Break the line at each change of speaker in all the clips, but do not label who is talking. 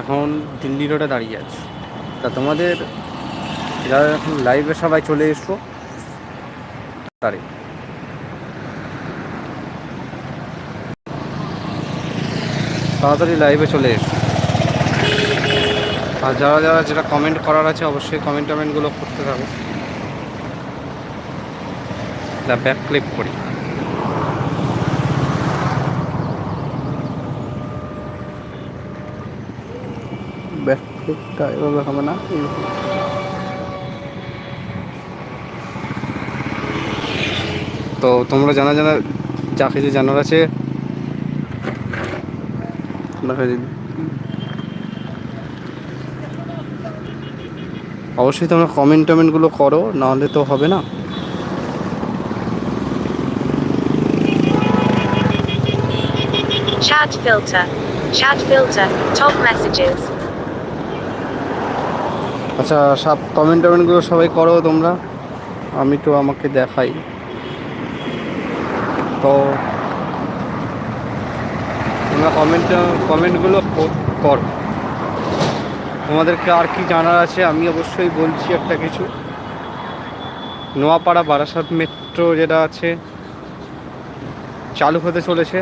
এখন দিল্লি রোডে দাঁড়িয়ে আছি। তা তোমাদের যারা এখন লাইভে সবাই চলে এসো। তারে তাড়াতাড়ি লাইভে চলে এসো। আর যারা যারা যেটা কমেন্ট করার আছে, অবশ্যই কমেন্ট টমেন্টগুলো করতে থাকো। ব্যাক ক্লিক করি। ক্লিকটা এভাবে হবে না তো তোমরা জানা জানা যা কিছু জানার আছে অবশ্যই তোমরা কমেন্ট টমেন্টগুলো করো নাহলে তো হবে না
Chat filter. Chat filter. Top messages.
আচ্ছা সব কমেন্ট টমেন্টগুলো সবাই করো তোমরা। আমি তো আমাকে দেখাই। তো, তোমরা কমেন্ট কমেন্টগুলো করো তোমাদেরকে আর কি জানার আছে, আমি অবশ্যই বলছি একটা কিছু। নোয়াপাড়া বারাসাত মেট্রো যেটা আছে, চালু হতে চলেছে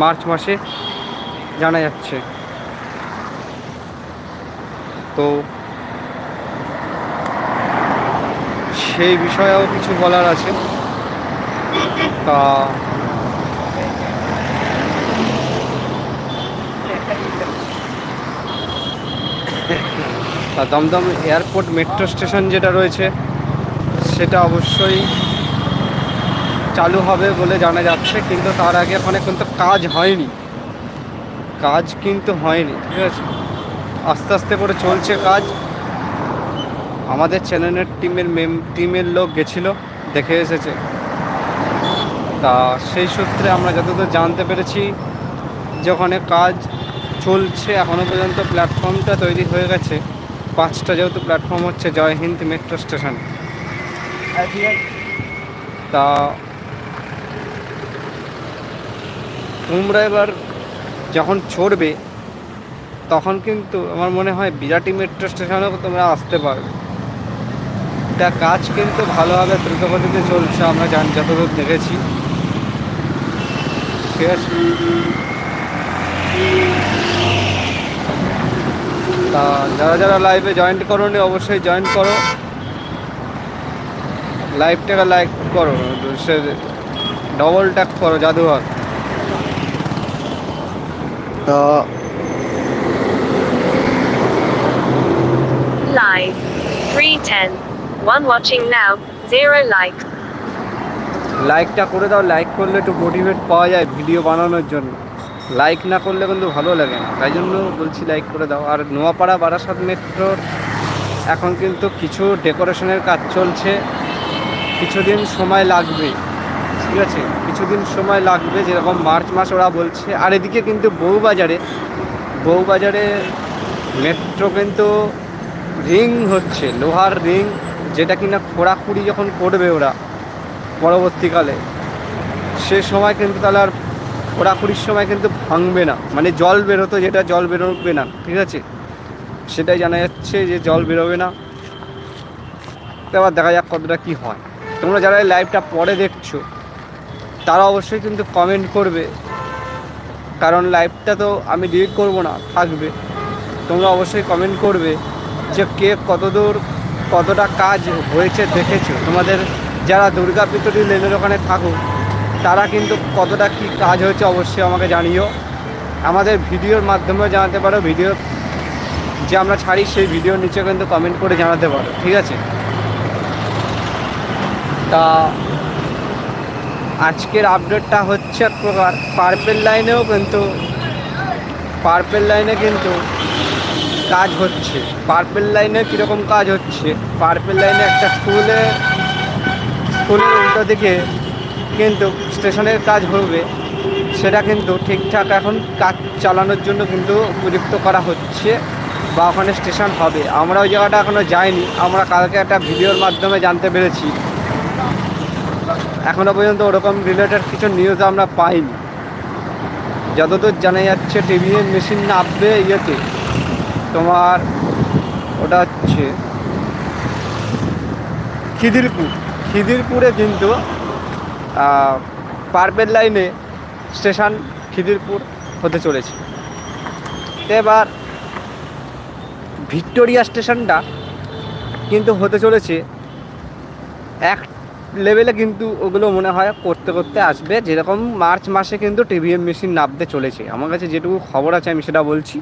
মার্চ মাসে, জানা যাচ্ছে। তো সেই বিষয়েও কিছু বলার আছে। তা তা দমদম এয়ারপোর্ট মেট্রো স্টেশন যেটা রয়েছে, সেটা অবশ্যই চালু হবে বলে জানা যাচ্ছে, কিন্তু তার আগে ওখানে কিন্তু কাজ হয়নি। কাজ কিন্তু হয়নি, ঠিক আছে? আস্তে আস্তে করে চলছে কাজ। আমাদের চ্যানেলের টিমের মেম টিমের লোক গেছিল, দেখে এসেছে। তা সেই সূত্রে আমরা যতদূর জানতে পেরেছি যে ওখানে কাজ চলছে এখনও পর্যন্ত প্ল্যাটফর্মটা তৈরি হয়ে গেছে। পাঁচটা যেহেতু প্ল্যাটফর্ম হচ্ছে, জয় হিন্দ মেট্রো স্টেশন তা তোমরা এবার যখন চড়বে তখন কিন্তু আমার মনে হয় বিরাটি মেট্রো স্টেশনেও তোমরা আসতে পারবে। এটা কাজ কিন্তু ভালোভাবে দ্রুতগতিতে চলছে আমরা জান যতদূর দেখেছি ঠিক আছে তা যারা যারা লাইভে জয়েন করোনি অবশ্যই জয়েন করো লাইভটাকে লাইক করো সে ডবল ট্যাপ করো জাদুঘর তা
Live. 310. One watching now. Zero likes.
লাইকটা করে দাও লাইক করলে একটু মোটিভেট পাওয়া যায় ভিডিও বানানোর জন্য। লাইক না করলে কিন্তু ভালো লাগে না। তাই জন্য বলছি লাইক করে দাও। আর নোয়াপাড়া বারাসাত মেট্রোর এখন কিন্তু কিছু ডেকোরেশনের কাজ চলছে। কিছুদিন সময় লাগবে। ঠিক আছে? কিছুদিন সময় লাগবে, যেরকম মার্চ মাস ওরা বলছে। আর এদিকে কিন্তু বউবাজারে বউবাজারে মেট্রো কিন্তু রিং হচ্ছে, লোহার রিং। যেটা কিনা খোঁড়াখুড়ি যখন করবে ওরা পরবর্তীকালে, সে সময় কিন্তু তাহলে আর খোঁড়াখুড়ির সময় কিন্তু ভাঙবে না। মানে জল বেরোতো যেটা জল বেরোবে না, ঠিক আছে? সেটাই জানা যাচ্ছে যে জল বেরোবে না। এবার দেখা যাক কতটা কী হয়। তোমরা যারা এই লাইভটা পরে দেখছ, তারা অবশ্যই কিন্তু কমেন্ট করবে। কারণ লাইভটা তো আমি ডিলিট করব না, থাকবে। তোমরা অবশ্যই কমেন্ট করবে যে কে কতদূর কতটা কাজ হয়েছে দেখেছ? তোমাদের যারা দুর্গা পিতরি লেনের ওখানে থাকো তারা কিন্তু কতটা কি কাজ হয়েছে অবশ্যই আমাকে জানিও। আমাদের ভিডিওর মাধ্যমেও জানাতে পারো, ভিডিও যে আমরা ছাড়ি সেই ভিডিওর নিচে কিন্তু কমেন্ট করে জানাতে পারো, ঠিক আছে? তা আজকের আপডেটটা হচ্ছে এক প্রকার পার্পেল লাইনেও কিন্তু পার্পেল লাইনে কিন্তু কাজ হচ্ছে। পার্পেল লাইনে কীরকম কাজ হচ্ছে? পার্পেল লাইনে একটা স্কুলে স্কুলের উল্টো দিকে কিন্তু স্টেশনের কাজ হবে। সেটা কিন্তু ঠিকঠাক এখন কাজ চালানোর জন্য কিন্তু উপযুক্ত করা হচ্ছে বা ওখানে স্টেশন হবে। আমরা ওই জায়গাটা এখনও যাইনি। আমরা কালকে একটা ভিডিওর মাধ্যমে জানতে পেরেছি। এখনও পর্যন্ত ওরকম রিলেটেড কিছু নিউজ আমরা পাইনি। যতদূর জানা যাচ্ছে টিভিএম মেশিন নামবে ইয়েতে। তোমার ওটা হচ্ছে খিদিরপুর। খিদিরপুরে কিন্তু পার্পেল লাইনে স্টেশন খিদিরপুর হতে চলেছে। এবার ভিক্টোরিয়া স্টেশনটা কিন্তু হতে চলেছে। এক লেভেলে কিন্তু ওগুলো মনে হয় করতে করতে আসবে। যেরকম মার্চ মাসে কিন্তু টিভিএম মেশিন নামতে চলেছে। আমার কাছে যেটুকু খবর আছে আমি সেটা বলছি।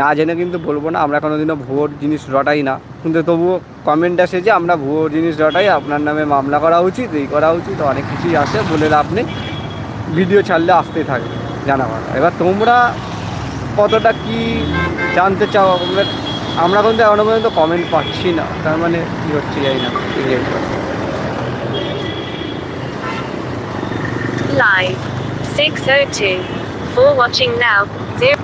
না জেনে কিন্তু বলব না, আমরা কোনোদিনও ভুয়োর জিনিস রটাই না কিন্তু তবুও কমেন্ট আসে যে, আমরা ভুয়োর জিনিস রটাই আপনার নামে মামলা করা উচিত, এই করা উচিত, অনেক কিছুই আসে, বলে নেই ভিডিও ছাড়লে আসতেই থাকে, জানা কথা এবার তোমরা কতটা কি জানতে চাও, আমরা কিন্তু এখনও পর্যন্ত কমেন্ট পাচ্ছি না, তার মানে কী হচ্ছে জানি না, এই জিনিসটা।
Live. 602. For watching now. 0.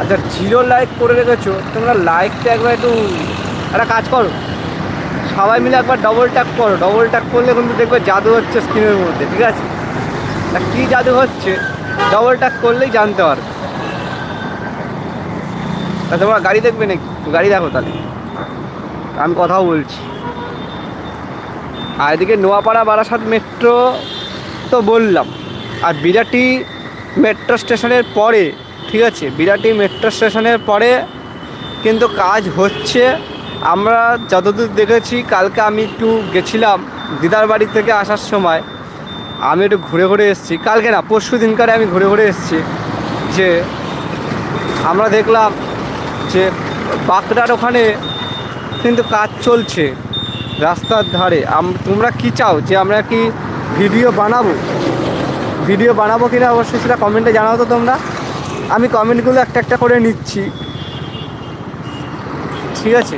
আচ্ছা জিরো লাইক করে রেখেছো, তোমরা লাইকটা একবার একটু একটা কাজ করো। সবাই মিলে একবার ডবল ট্যাপ করো ডবল ট্যাপ করলে কিন্তু দেখবে জাদু হচ্ছে স্ক্রিনের মধ্যে, ঠিক আছে? তা কী জাদু হচ্ছে ডবল ট্যাপ করলেই জানতে পারবে। তা তোমরা গাড়ি দেখবে নাকি? গাড়ি দেখো তাহলে। আমি কথাও বলছি। আর এদিকে নোয়াপাড়া বারাসাত মেট্রো তো বললাম। আর বিরাটি মেট্রো স্টেশনের পরে ঠিক আছে, বিরাটি মেট্রো স্টেশনের পরে কিন্তু কাজ হচ্ছে। আমরা যতদূর দেখেছি, কালকে আমি একটু গেছিলাম দিদার বাড়ি থেকে আসার সময়। আমি একটু ঘুরে ঘুরে এসেছি। কালকে না, পরশু দিনকারে আমি ঘুরে ঘুরে এসেছি যে আমরা দেখলাম যে বাঁকড়ার ওখানে কিন্তু কাজ চলছে রাস্তার ধারে। তোমরা কি চাও যে আমরা কি ভিডিও বানাবো? ভিডিও বানাবো কিনা অবশ্যই সেটা কমেন্টে জানাও তো তোমরা। আমি কমেন্টগুলো একটা একটা করে নিচ্ছি। ঠিক আছে?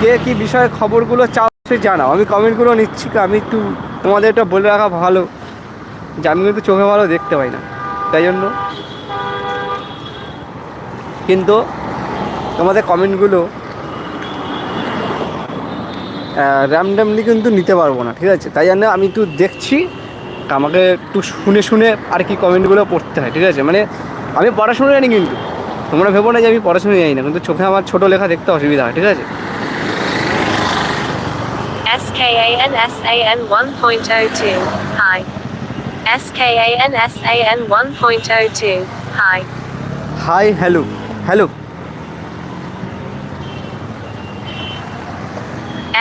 কে কী বিষয়ে খবরগুলো চাও সে জানাও। আমি কমেন্টগুলো নিচ্ছি আমি একটু তোমাদের এটা বলে রাখা ভালো। যে আমি কিন্তু চোখে ভালো দেখতে পাই না। তাই জন্য কিন্তু তোমাদের কমেন্টগুলো র্যামডামলি কিন্তু নিতে পারব না। ঠিক আছে? তাই জন্য আমি একটু দেখছি। আমাকে একটু শুনে শুনে আর কি কমেন্টগুলো পড়তে হয় ঠিক আছে মানে আমি পড়াশুনো জানি কিন্তু তোমরা ভেবো না যে আমি পড়াশুনো জানি না কিন্তু চোখে আমার ছোটো লেখা দেখতে অসুবিধা হয় ঠিক আছে
SKAN SAN 1.02. Hi. SKAN SAN 1.02. Hi.
Hi hello hello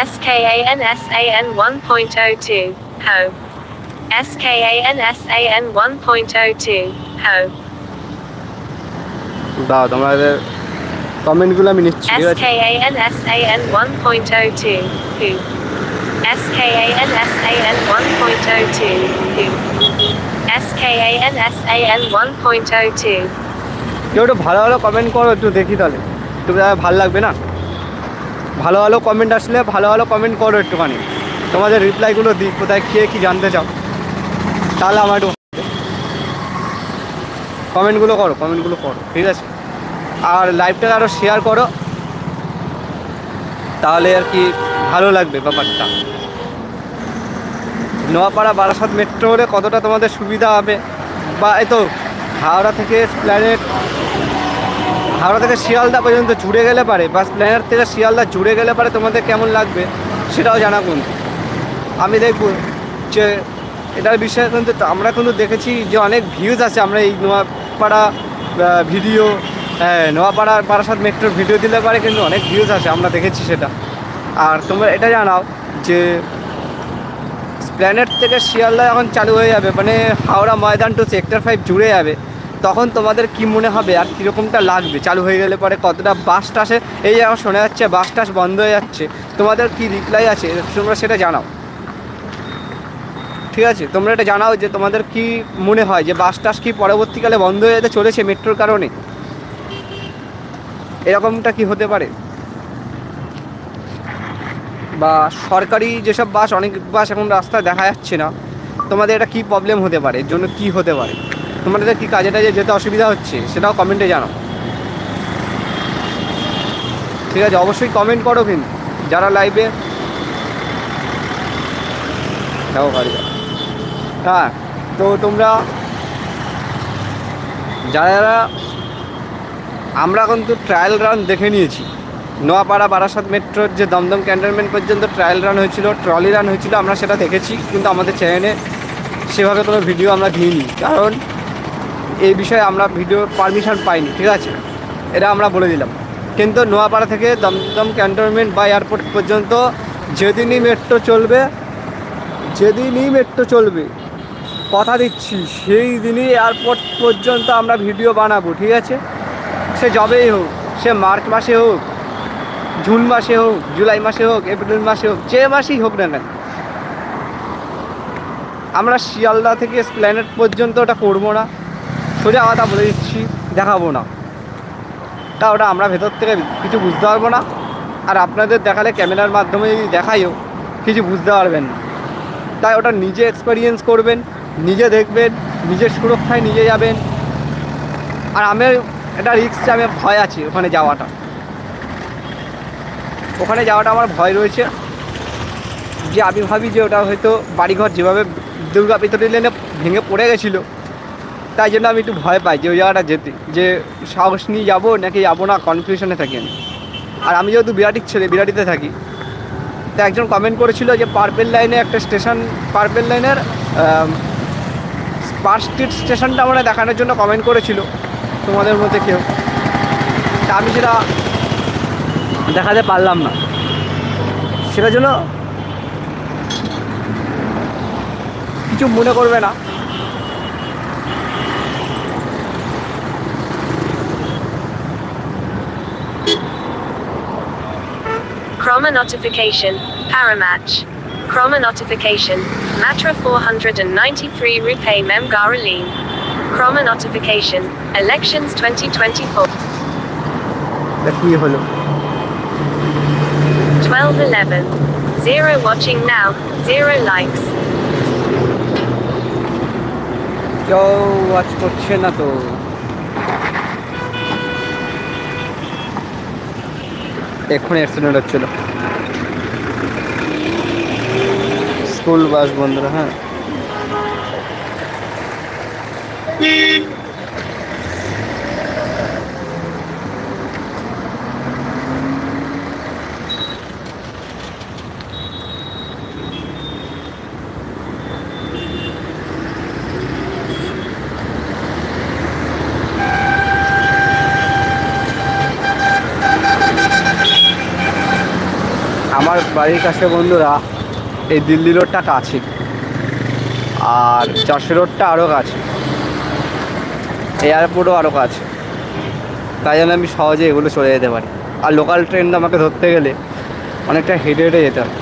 SKAN SAN 1.02. Ho. SKAN SAN 1.02. Ho.
দাও তোমাদের কমেন্টগুলো আমি নিচ্ছি ঠিক আছে
SKAN SAN 1.02. Who? SKAN SAN 1.02. Who? SKAN SAN 1.02.
কেউ একটু ভালো ভালো কমেন্ট করো একটু দেখি তাহলে একটু ভালো লাগবে না ভালো ভালো কমেন্ট আসলে ভালো ভালো কমেন্ট করো একটুখানি তোমাদের রিপ্লাইগুলো দিই কোথায় কে কী জানতে চাও তাহলে আমার একটু কমেন্টগুলো করো কমেন্টগুলো করো, ঠিক আছে? আর লাইভটাকে আরও শেয়ার করো, তাহলে আর কি ভালো লাগবে ব্যাপারটা। নোয়াপাড়া বারাসাত মেট্রো হলে কতটা তোমাদের সুবিধা হবে? বা এই তো হাওড়া থেকে প্ল্যানেট হাওড়া থেকে শিয়ালদা পর্যন্ত জুড়ে গেলে পারে, বা প্ল্যানেট থেকে শিয়ালদা জুড়ে গেলে পারে তোমাদের কেমন লাগবে সেটাও জানা কিন্তু আমি দেখব যে এটার বিষয়ে কিন্তু আমরা কিন্তু দেখেছি যে অনেক ভিউজ আছে। আমরা এই নোয়াপাড়া ভিডিও হ্যাঁ নোয়াপাড়া বারাসাত মেট্রোর ভিডিও দিলে পারে কিন্তু অনেক ভিউজ আছে, আমরা দেখেছি সেটা। আর তোমরা এটা জানাও যে প্ল্যানেট থেকে শিয়ালদা যখন চালু হয়ে যাবে মানে Howrah Maidan to sector five জুড়ে যাবে। তখন তোমাদের কি মনে হবে আর কীরকমটা লাগবে? চালু হয়ে গেলে পরে কতটা বাস টাসে এই আমার শোনা যাচ্ছে বাস টাস বন্ধ হয়ে যাচ্ছে। তোমাদের কি রিপ্লাই আছে? তোমরা সেটা জানাও। ঠিক আছে, তোমরা এটা জানাও যে তোমাদের কি মনে হয় যে বাস টাস কি পরবর্তীকালে বন্ধ হয়ে যেতে চলেছে মেট্রোর কারণে? এরকমটা কি হতে পারে? বা সরকারি যেসব বাস অনেক বাস এখন রাস্তায় দেখা যাচ্ছে না, তোমাদের এটা কী প্রবলেম হতে পারে? এর জন্য কী হতে পারে? তোমাদের কি কাজে টাজে যেতে অসুবিধা হচ্ছে? সেটাও কমেন্টে জানাও। ঠিক আছে, অবশ্যই কমেন্ট করো কিন্তু, যারা লাইভে গাড়ি দাও। হ্যাঁ তো তোমরা যারা যারা, আমরা কিন্তু ট্রায়াল রান দেখে নিয়েছি। নোয়াপাড়া বারাসাত মেট্রোর যে দমদম ক্যান্টনমেন্ট পর্যন্ত ট্রায়াল রান হয়েছিল ট্রলি রান হয়েছিল, আমরা সেটা দেখেছি, কিন্তু আমাদের চ্যানেলে সেভাবে কোনো ভিডিও আমরা দিইনি। কারণ এই বিষয়ে আমরা ভিডিও পারমিশন পাইনি, ঠিক আছে? এটা আমরা বলে দিলাম। কিন্তু নোয়াপাড়া থেকে দমদম ক্যান্টনমেন্ট বা এয়ারপোর্ট পর্যন্ত যেদিনই মেট্রো চলবে, যেদিনই মেট্রো চলবে কথা দিচ্ছি, সেই দিনই এয়ারপোর্ট পর্যন্ত আমরা ভিডিও বানাবো, ঠিক আছে? সে যবেই হোক, সে মার্চ মাসে হোক, জুন মাসে হোক, জুলাই মাসে হোক, এপ্রিল মাসে হোক, যে মাসেই হোক না কেন। আমরা শিয়ালদা থেকে স্প্ল্যানেট পর্যন্ত ওটা করব না। সোজা কথা বলে দিচ্ছি, দেখাবো না। তা ওটা আমরা ভেতর থেকে কিছু বুঝতে পারব না। আর আপনাদের দেখালে ক্যামেরার মাধ্যমে যদি দেখাইও, কিছু বুঝতে পারবেন না। তাই ওটা নিজে এক্সপেরিয়েন্স করবেন। নিজে দেখবেন, নিজের সুরক্ষায় নিজে যাবেন। আর আমার একটা রিক্স আমি ভয় আছে ওখানে যাওয়াটা। ওখানে যাওয়াটা আমার ভয় রয়েছে। যে আমি ভাবি যে ওটা হয়তো বাড়িঘর যেভাবে দুর্গা পিতরি লেনে ভেঙে পড়ে গেছিল, তাই জন্য আমি একটু ভয় পাই যে ওই জায়গাটা যেতে, যে সাহস নিয়ে যাব নাকি যাব না কনফিউশনে থাকি আমি। আর আমি যেহেতু বিরাটির ছেলে, বিরাটিতে থাকি, তা একজন কমেন্ট করেছিল যে পার্পেল লাইনে একটা স্টেশন পার্পেল লাইনের পার্ক স্ট্রিট স্টেশনটা আমরা দেখানোর জন্য কমেন্ট করেছিল, তোমাদের মধ্যে কেউ তা আমি সেটা দেখাতে পারলাম না সেটার জন্য কিছু মনে করবে না
Chroma notification. Paramatch. Chroma notification. Matra 493 Rupay Memgaraleen. Chroma notification. Elections 2024.
তা কী হলো
1211. Zero watching now. Zero likes.
কেউ ওয়াচ করছে না তো এক্ষুনি অ্যাক্সিডেন্ট হচ্ছিল স্কুল বাস বন্ধুরা হ্যাঁ। আমার বাড়ির কাছে বন্ধুরা এই দিল্লি রোডটা কাছে আর চাষি রোডটা আরও কাছে। এয়ারপোর্টও আরও কাছে। তাই জন্য আমি সহজে এগুলো চলে যেতে পারি। আর লোকাল ট্রেন আমাকে ধরতে গেলে অনেকটা হেঁটে হেঁটে যেতে হয়।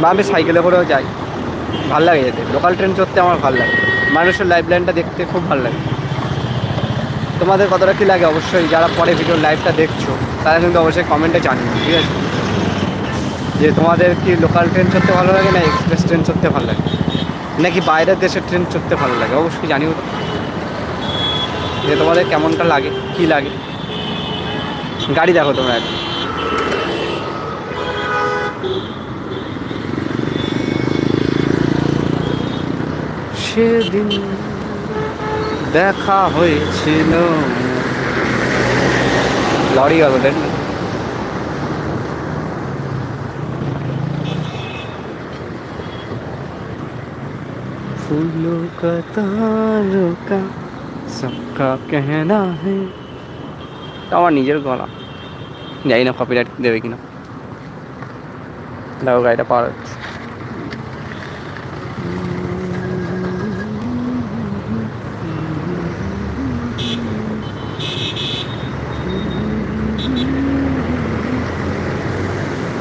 বা আমি সাইকেলে করেও যাই। ভালো লাগে যেতে। লোকাল ট্রেন চড়তে আমার ভালো লাগে। মানুষের লাইফ লাইনটা দেখতে খুব ভালো লাগে। তোমাদের কতটা কী লাগে অবশ্যই, যারা পরে ভিডিও লাইভটা দেখছ, তারা কিন্তু অবশ্যই কমেন্টে জানিও, ঠিক আছে? যে তোমাদের কি লোকাল ট্রেন চড়তে ভালো লাগে না এক্সপ্রেস ট্রেন চড়তে ভালো লাগে? নাকি বাইরের দেশের ট্রেন চড়তে ভালো লাগে? অবশ্যই জানিও যে তোমাদের কেমনটা লাগে, কি লাগে? গাড়ি দেখো তোমরা একটু সেদিন দেখা হয়েছিল। লরি গেল फूलों का तारों का सबका कहना है তো আমার নিজের গলা জানি না কপিরাইট দেবে কিনা দেখো গাড়িটা পার হচ্ছে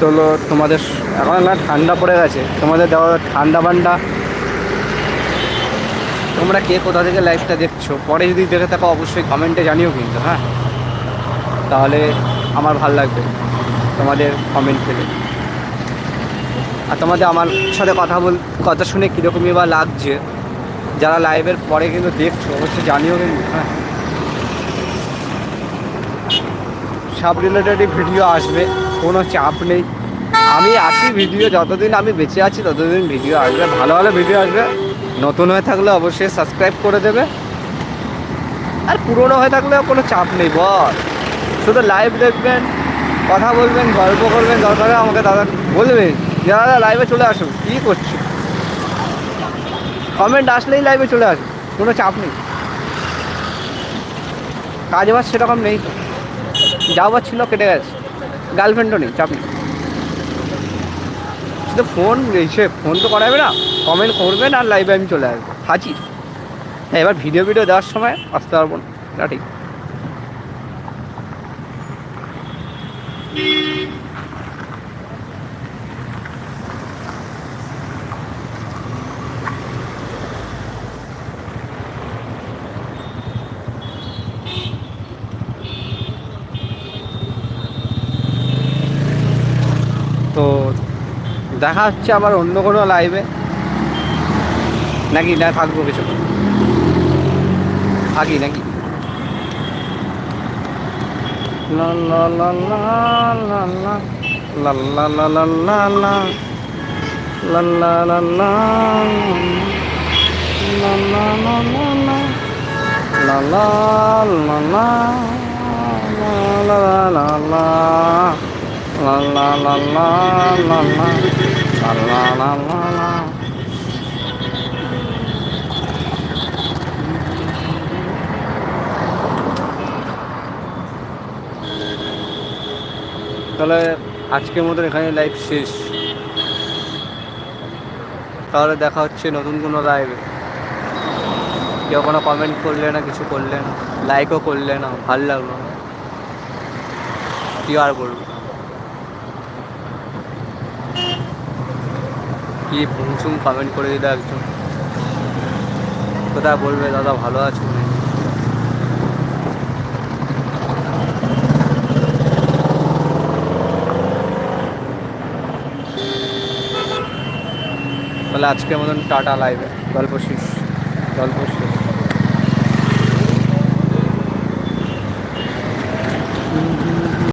চলো তোমাদের এখন না ঠান্ডা পড়ে গেছে তোমাদের দেওয়া ঠান্ডা বান্ডা তোমরা কে কোথা থেকে লাইভটা দেখছ? পরে যদি দেখে থাকো, অবশ্যই কমেন্টে জানিও কিন্তু হ্যাঁ? তাহলে আমার ভালো লাগবে তোমাদের কমেন্ট পেলে। আর তোমাদের আমার সাথে কথা বল, কথা শুনে কীরকমই বা লাগছে? যারা লাইভের পরে কিন্তু দেখছ, অবশ্যই জানিও কিন্তু হ্যাঁ? সব রিলেটেডই ভিডিও আসবে, কোনো চাপ নেই। আমি আছি ভিডিও যতদিন আমি বেঁচে আছি, ততদিন ভিডিও আসবে, ভালো ভালো ভিডিও আসবে। নতুন হয়ে থাকলে অবশ্যই সাবস্ক্রাইব করে দেবে। আর পুরনো হয়ে থাকলে কোনো চাপ নেই, বল। শুধু লাইভ দেখবেন, কথা বলবেন, গল্প করবেন, দরকার আমাকে দাদা বলবেন যে দাদা লাইভে চলে আসুন, কী করছ? কমেন্ট আসলেই লাইভে চলে আসুন, কোনো চাপ নেই। কাজ বাজ সেরকম নেই যাওয়ার ছিল কেটে গেছে গার্লফ্রেন্ডও নেই, চাপ নেই। শুধু ফোন সে ফোন তো করাবে না কমেন্ট করবেন আর লাইভে আমি চলে আসব। হাজির। হ্যাঁ এবার ভিডিও ভিডিও দেওয়ার সময় আসতে পারব না, ঠিক। দেখা হচ্ছে আবার অন্য কোনো লাইভে নাকি না থাকব কিছু থাকি নাকি লাল লাল লাল লাল লাল লাল লাল লা লা লা লা লা লা লা লা লা লা লা তাহলে আজকের মতন এখানে লাইভ শেষ। তাহলে দেখা হচ্ছে নতুন কোনো লাইভে কেউ কোনো কমেন্ট করলে না, কিছু করলে না লাইকও করলে না, ভালো লাগল না। কি আর বলব? কি ভুমসুম কমেন্ট করে দিল একজন। কোথায় বলবে দাদা, ভালো আছো? তাহলে আজকের মতন টাটা লাইভে। গল্প শেষ। গল্প শেষ।